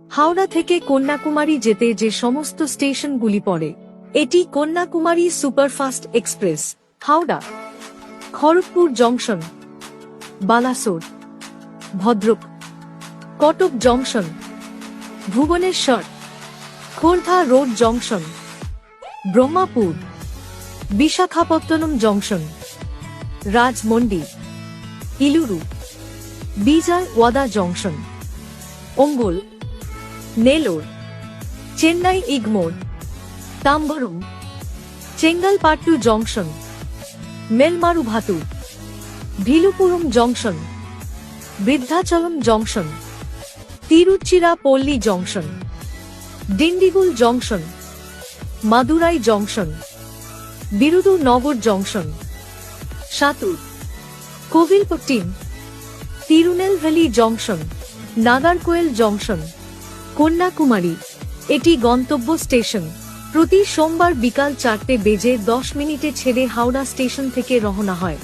হাওড়া থেকে কন্যাকুমারী যেতে যে সমস্ত স্টেশনগুলি পড়ে, এটি Kanyakumari superfast express, Howrah, Kharagpur junction, Balasore, Bhadrak, Cuttack junction, Bhubaneswar, Khurda road junction, Brahmapur, Visakhapatnam junction, Rajahmundry, Eluru Vijayawada junction Ongole Nellore, Chennai Egmore, Tambaram, Chengalpattu junction, Melmaru Melmaruvathur Villupuram junction Vriddhachalam junction, Tiruchirappalli junction, Dindigul junction, Madurai junction Virudhunagar junction, Sattur, Kovilpatti, Tirunelveli junction, Nagercoil junction Kanyakumari. এটি গন্তব্য station. প্রতি সোমবার বিকাল চারটে বেজে দশ মিনিটে ছেড়ে হাওড়া স্টেশন থেকে রওনা হয়।